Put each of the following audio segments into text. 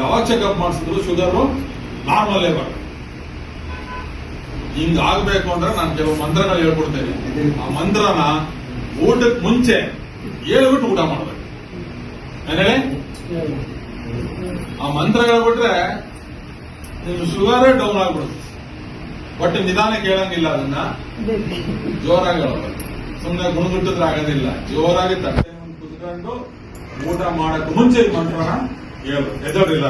ಯಾವಾಗ ಚೆಕಪ್ ಮಾಡಿಸಿದ್ರು? ಶುಗರು ನಾರ್ಮಲ್ಲೇ ಹಿಂಗ್ ಆಗ್ಬೇಕು ಅಂದ್ರೆ ನಾನು ಕೆಲವು ಮಂತ್ರನ ಹೇಳ್ಕೊಡ್ತೇನೆ. ಆ ಮಂತ್ರನ ಊಟಕ್ಕೆ ಮುಂಚೆ ಹೇಳ್ಬಿಟ್ಟು ಊಟ ಮಾಡ್ಬೇಕು. ಏನ್ ಆ ಮಂತ್ರ ಹೇಳ್ಬಿಟ್ರೆ ನಿಮ್ ಶುಗರೇ ಡೌನ್ ಆಗ್ಬಿಡುತ್ತೆ. ಒಟ್ಟು ನಿಧಾನ ಕೇಳಂಗಿಲ್ಲ ಅದನ್ನ. ಜೋರಾಗಿ ಸುಮ್ಮನೆ ಗುಣಗುಟ್ಟಿದ್ರೆ ಆಗೋದಿಲ್ಲ. ಜೋರಾಗಿ ತಟ್ಟೆ ಕುತ್ಕೊಂಡು ಊಟ ಮಾಡಕ್ ಮುಂಚೆ ಮಂತ್ರನ ಹೇಳು. ಎದೋರಿಲ್ಲ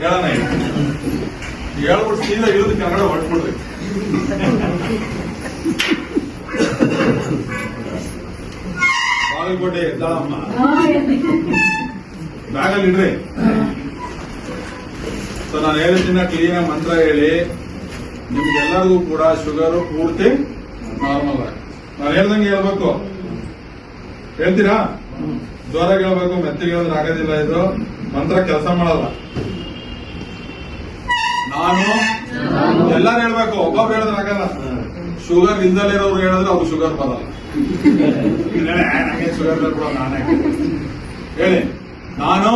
ಹೇಳೋಣ. ಹೇಳ್ಬಿಟ್ಟು ಸೀದಾ ಇಳಿದು ಕನ್ನಡ ಹೊಟ್ಬಿಡ್ರಿ ಬಾಗಲಕೋಟೆ ಎದ್ದಾಳಮ್ಮ ಬ್ಯಾಗಲ್ಲಿ ಇಡ್ರಿ. ಸೊ ನಾನು ಹೇಳಿದ್ದನ್ನ ಕ್ಲೀನ್ ಮಂತ್ರ ಹೇಳಿ, ನಿಮ್ಗೆಲ್ಲರಿಗೂ ಕೂಡ ಶುಗರ್ ಪೂರ್ತಿ ನಾರ್ಮಲ್ ಆಗಿ. ನಾನು ಹೇಳ್ದಂಗೆ ಹೇಳ್ಬೇಕು. ಹೇಳ್ತೀರಾ? ಜೋರಾಗಿ ಹೇಳ್ಬೇಕು ಮೆತ್ತಗೆ ಹೇಳಿದ್ರೆ ಆಗೋದಿಲ್ಲ ಇದು. ಮಂತ್ರ ಕೆಲಸ ಮಾಡಲ್ಲ. ನಾನು? ಎಲ್ಲಾರು ಹೇಳ್ಬೇಕು ಒಬ್ಬೊಬ್ರು ಹೇಳಿದ್ರೆ ಆಗಲ್ಲ. ಶುಗರ್ ಇಲ್ದಲೇ ಇರೋರು ಹೇಳಿದ್ರೆ ಅವ್ರು ಶುಗರ್ ಬರಲ್ಲ. ಶುಗರ್ ನಾನೇ. ಹೇಳಿ. ನಾನು?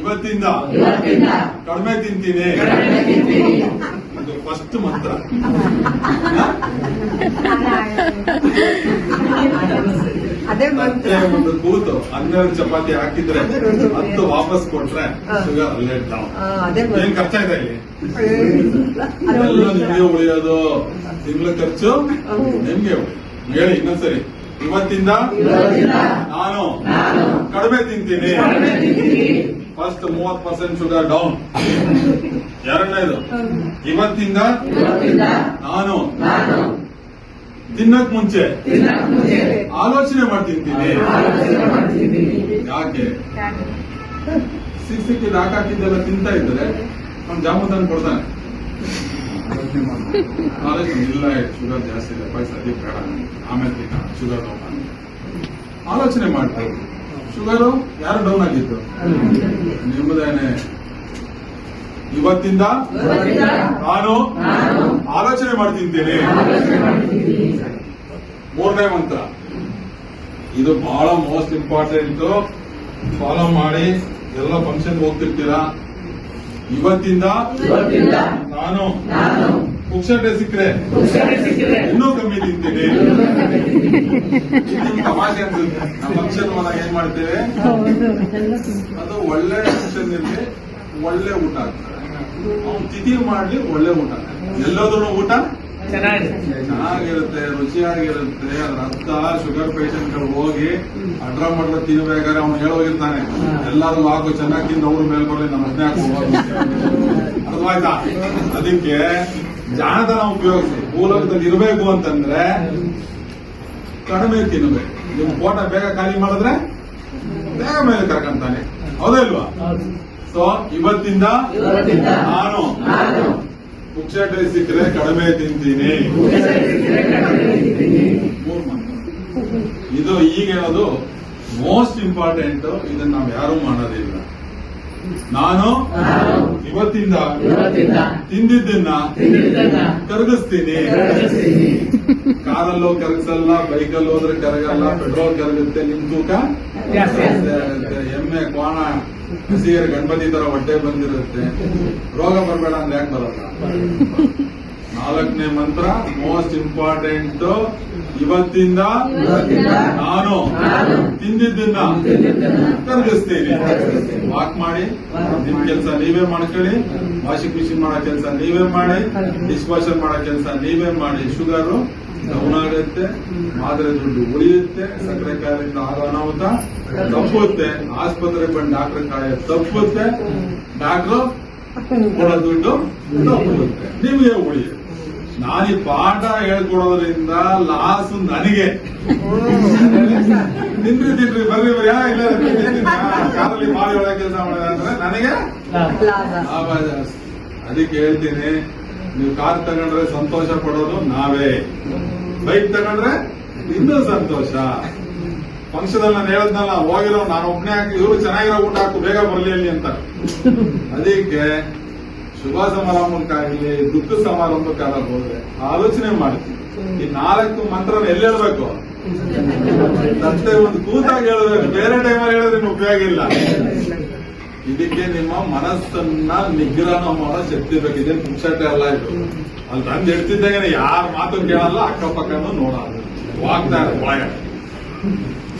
ಇವತ್ತಿಂದ? ಕಡಿಮೆ ತಿಂತೀನಿ. ಇದು ಫಸ್ಟ್ ಮಂತ್ರ? ಅದೇ ಒಂದು ಕೂತು ಹನ್ನೆರಡು ಚಪಾತಿ ಹಾಕಿದ್ರೆ ಹತ್ತು ವಾಪಸ್ ಕೊಟ್ರೆ ಶುಗರ್ ಅಲ್ಲೇ ಡೌನ್ ಅದೇ ಏನ್ ಮಂತ್ರ ಇದೆ ಇಲ್ಲಿ? ನಿಮಗೆ. ಉಳಿಯೋದು ತಿಂಗಳ ಖರ್ಚು ನಿಮ್ಗೆ ಉಳಿ. ಹೇಳಿ ಇನ್ನೊಂದ್ಸರಿ. ಇವತ್ತಿಂದ ನಾನು ಕಡಿಮೆ ತಿಂತೀನಿ. ಫಸ್ಟ್ ಮೂವತ್ ಪರ್ಸೆಂಟ್ ಶುಗರ್ ಡೌನ್ ಎರಡನೇದು ಇವತ್ತಿಂದ ನಾನು ತಿನ್ನಕ್ ಮುಂಚೆ. ಆಲೋಚನೆ ಮಾಡಿ ತಿಂತೀನಿ ಯಾಕೆ? ಸಿಕ್ ಸಿಕ್ಕಿದ್ ಹಾಕಿದ್ದೆಲ್ಲ ತಿಂತಾ ಇದ್ರೆ ಅವ್ನು ಜಾಮೂನ್ ತಂದು ಕೊಡ್ತಾನೆ ಆಲೋಚನೆ ಇಲ್ಲ ಶುಗರ್ ಜಾಸ್ತಿ ಇದೆ ಪೈಸೆ ಅದೇ ಬೇಡ ಆಮೇಲೆ ತಿನ್ನ ಶುಗರ್ ಡೌನ್ ಆಲೋಚನೆ ಮಾಡ್ತಾ ಶುಗರು ಯಾರು ಡೌನ್ ಆಗಿತ್ತು ನಿಮ್ಮದೇನೆ ಇವತ್ತಿಂದ ನಾನು ಆಲೋಚನೆ ಮಾಡಿ ತಿಂತೀನಿ ಮೂರನೇ ಮಂತ್ರ. ಇದು ಬಹಳ ಮೋಸ್ಟ್ ಇಂಪಾರ್ಟೆಂಟ್ ಫಾಲೋ ಮಾಡಿ ಎಲ್ಲ ಫಂಕ್ಷನ್ ಹೋಗ್ತಿರ್ತೀರಾ ಇವತ್ತಿಂದ ನಾನು ಪುಕ್ಷಟೆ ಸಿಕ್ಕರೆ. ಇನ್ನೂ ಕಮ್ಮಿ ತಿಂತೀನಿ. ತಮಾಷೆ ಅನ್ಸುತ್ತೆ. ನಮ್ಮ ಫಂಕ್ಷನ್ ಒಳಗೆ ಏನ್ ಮಾಡ್ತೇವೆ? ಅದು ಒಳ್ಳೆ ಫಂಕ್ಷನ್ ಇರಲಿ ಒಳ್ಳೆ ಊಟ ಆಗ್ತದೆ. ಅವ್ನು ತಿಥಿ ಮಾಡ್ಲಿ ಒಳ್ಳೆ ಊಟ. ಎಲ್ಲದೂ ಊಟ? ಚೆನ್ನಾಗಿರುತ್ತೆ ರುಚಿಯಾಗಿರುತ್ತೆ ಅದ್ರ ಅರ್ಥ ಶುಗರ್ ಪೇಷಂಟ್ಗಳು ಹೋಗಿ ಅಡ್ರ ಮಡ್ರ ತಿನ್ಬೇಕಾದ್ರೆ ಅವ್ನು ಹೇಳೋಗಿರ್ತಾನೆ. ಎಲ್ಲಾರು ಹಾಕು ಚೆನ್ನಾಗಿ ತಿಂದು ಅವ್ರ ಮೇಲೆ ಬರಲಿ ನಮ್ಮ ಮನೆ ಅರ್ಥವಾಯ್ತಾ? ಅದಕ್ಕೆ ಜಾಣತನ ಉಪಯೋಗಿಸಿ. ಮೂಲಕದಲ್ಲಿ ಇರಬೇಕು ಅಂತಂದ್ರೆ ಕಡಿಮೆ ತಿನ್ನಬೇಕು ನಿಮ್ ಫೋಟೋ ಬೇಗ ಖಾಲಿ ಮಾಡಿದ್ರೆ ಬೇಗ ಮೇಲೆ ಕರ್ಕಂತಾನೆ. ಹೌದಾ ಇಲ್ವಾ? ಸೊ ಇವತ್ತಿಂದ ನಾನು ಪುಕ್ಷಟೆ ಸಿಕ್ಕರೆ ಕಡಿಮೆ ತಿಂತೀನಿ. ಇದು ಈಗ ಹೇಳೋದು ಮೋಸ್ಟ್ ಇಂಪಾರ್ಟೆಂಟ್ ಇದನ್ನ ನಾವು ಯಾರು ಮಾಡೋದಿಲ್ಲ. ನಾನು ಇವತ್ತಿಂದ ತಿಂದಿದ್ದನ್ನ ಕರಗಿಸ್ತೀನಿ. ಕಾರಲ್ಲೋ ಕರಗಿಸಲ್ಲ ಬೈಕಲ್ಲಿ ಹೋದ್ರೆ ಕರಗಲ್ಲ ಪೆಟ್ರೋಲ್ ಕರಗುತ್ತೆ ನಿಮ್ ತೂಕ? ಎಮ್ಮೆ ಕೋಣ ಹಸಿಯರ್ ಗಣಪತಿ ತರ ಹೊಟ್ಟೆ ಬಂದಿರುತ್ತೆ. ರೋಗ ಬರಬೇಡ ಅಂದ್ರೆ ಯಾಕೆ ಬರಲ್ಲ? ನಾಲ್ಕನೇ ಮಂತ್ರ ಮೋಸ್ಟ್ ಇಂಪಾರ್ಟೆಂಟ್ ಇವತ್ತಿಂದ ನಾನು ತಿಂದಿದ್ದನ್ನ ಕರಗಿಸ್ತೀನಿ ವಾಕ್ ಮಾಡಿ ನಿಮ್ ಕೆಲಸ ನೀವೇ ಮಾಡ್ಕೊಳ್ಳಿ. ವಾಷಿಂಗ್ ಮಿಷಿನ್ ಮಾಡೋ ಕೆಲಸ ನೀವೇ ಮಾಡಿ. ಡಿಶ್ ವಾಷರ್ ಮಾಡೋ ಕೆಲಸ ನೀವೇ ಮಾಡಿ. ಶುಗರು ಡೌನ್ ಮಾದರಿ ದುಡ್ಡು ಉಳಿಯುತ್ತೆ ಸಕ್ಕರೆ ಕಾಯಿಲೆಯಿಂದ ಆಗೋ ಅನಾಹುತ ತಪ್ಪುತ್ತೆ ಆಸ್ಪತ್ರೆಗೆ ಬಂದು ಡಾಕ್ಟರ್ ಕಾಯ ತಪ್ಪುತ್ತೆ ಡಾಕ್ಟ್ರು ಕೊಡೋ ದುಡ್ಡು ತಪ್ಪುತ್ತೆ. ನಿಮಗೆ ಉಳಿಯುತ್ತೆ. ನಾನು ಈ ಪಾಠ ಹೇಳ್ಕೊಡೋದ್ರಿಂದ ಲಾಸ್ ನನಗೆ. ನಿಂದ್ರಿ ತಿನ್ರಿ ಬರ್ರಿ ಕಾರಲ್ಲಿ ಮಾಡಿ ಒಳಗೆ ಕೆಲಸ ಮಾಡಿದ್ರೆ ನನಗೆ ಅದಕ್ಕೆ ಹೇಳ್ತೀನಿ ನೀವು ಕಾರ್ ತಗೊಂಡ್ರೆ ಸಂತೋಷ ಪಡೋದು ನಾವೇ. ಬೈಕ್ ತಗೊಂಡ್ರೆ ಇನ್ನೂ ಸಂತೋಷ. ಫಂಕ್ಷನ್ ಅಲ್ಲಿ ನಾನು ಹೇಳದ್ನಲ್ಲ, ಹೋಗಿರೋ, ನಾನು ಒಬ್ಬನೇ ಹಾಕಿ, ಇವರು ಚೆನ್ನಾಗಿರೋ ಊಟ ಹಾಕು, ಬೇಗ ಬರಲಿ ಅಂತ. ಅದಕ್ಕೆ ಶುಭ ಸಮಾರಂಭಕ್ಕಾಗಲಿ ದುಃಖ ಸಮಾರಂಭಕ್ಕಾಗಬಹುದು ಆಲೋಚನೆ ಮಾಡ್ತೀವಿ ಈ ನಾಲ್ಕು ಮಂತ್ರ ಎಲ್ಲಿರ್ಬೇಕು ತಂದೆ ಒಂದು ಕೂತಾಗಿ ಹೇಳಬೇಕು ಬೇರೆ ಟೈಮಲ್ಲಿ ಹೇಳಿದ್ರೆ ಉಪಯೋಗ ಇಲ್ಲ. ಇದಕ್ಕೆ ನಿಮ್ಮ ಮನಸ್ಸನ್ನ ನಿಗ್ರಹ ಮಾಡೋ ಶಕ್ತಿ ಬೇಕು ಇದೇನು ಪುಕ್ಷಟೆ ಅಲ್ಲ ಇದು. ಅಲ್ಲಿ ತಂದು ಇಡ್ತಿದ್ದಾಗ ಯಾರ ಮಾತು ಕೇಳಲ್ಲ ಅಕ್ಕಪಕ್ಕನೂ ನೋಡಲ್ಲ. ವಾಗ್ದಾರ ಭಯ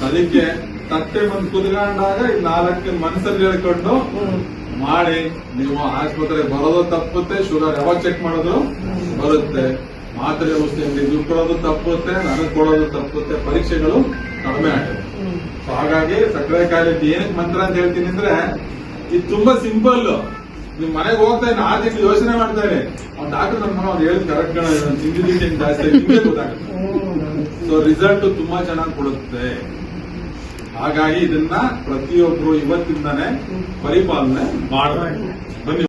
ಅದಕ್ಕೆ ತಟ್ಟೆ ಬಂದು ಕುದ್ಕೊಂಡಾಗ ಈ ನಾಲ್ಕು ಮನಸ್ಸಲ್ಲಿ ಹೇಳ್ಕೊಂಡು ಮಾಡಿ ನೀವು ಆಸ್ಪತ್ರೆಗೆ ಬರೋದು ತಪ್ಪುತ್ತೆ ಶುಗರ್ ಯಾವಾಗ ಚೆಕ್ ಮಾಡೋದು ಬರುತ್ತೆ. ಮಾತ್ರೆ ಔಷಧಿಯಲ್ಲಿ ದುಡ್ಡು ಕೊಡೋದು ತಪ್ಪುತ್ತೆ ನನಗೆ ಕೊಡೋದು ತಪ್ಪುತ್ತೆ ಪರೀಕ್ಷೆಗಳು ಕಡಿಮೆ ಆಗುತ್ತೆ ಸೊ ಹಾಗಾಗಿ ಸಕ್ಕರೆ ಕಾಯಿಲೆ ಏನಕ್ಕೆ ಮಂತ್ರ ಅಂತ ಹೇಳ್ತೀನಿ ಅಂದ್ರೆ ಇದು ತುಂಬಾ ಸಿಂಪಲ್ ನಿಮ್ ಮನೆಗೆ ಹೋಗ್ತಾ ಇದ್ದೀನಿ ಆರು ತಿಂಗಳು ಯೋಚನೆ ಮಾಡ್ತಾ ಅವ್ನ ಡಾಕ್ಟರ್ ನಮ್ಮ ಅವ್ರು ಹೇಳಿದ್ ಕರೆಕ್ಟ್ ತಿಂದಿದ್ದೀನಿ ಜಾಸ್ತಿ ನಿಮ್ಗೆ ಗೊತ್ತಾಗುತ್ತೆ. ಸೊ ರಿಸಲ್ಟ್ ತುಂಬಾ ಚೆನ್ನಾಗಿ ಕೊಡುತ್ತೆ. ಹಾಗಾಗಿ ಇದನ್ನ ಪ್ರತಿಯೊಬ್ರು ಇವತ್ತಿಂದಾನೆ ಪರಿಪಾಲನೆ ಮಾಡಬೇಕು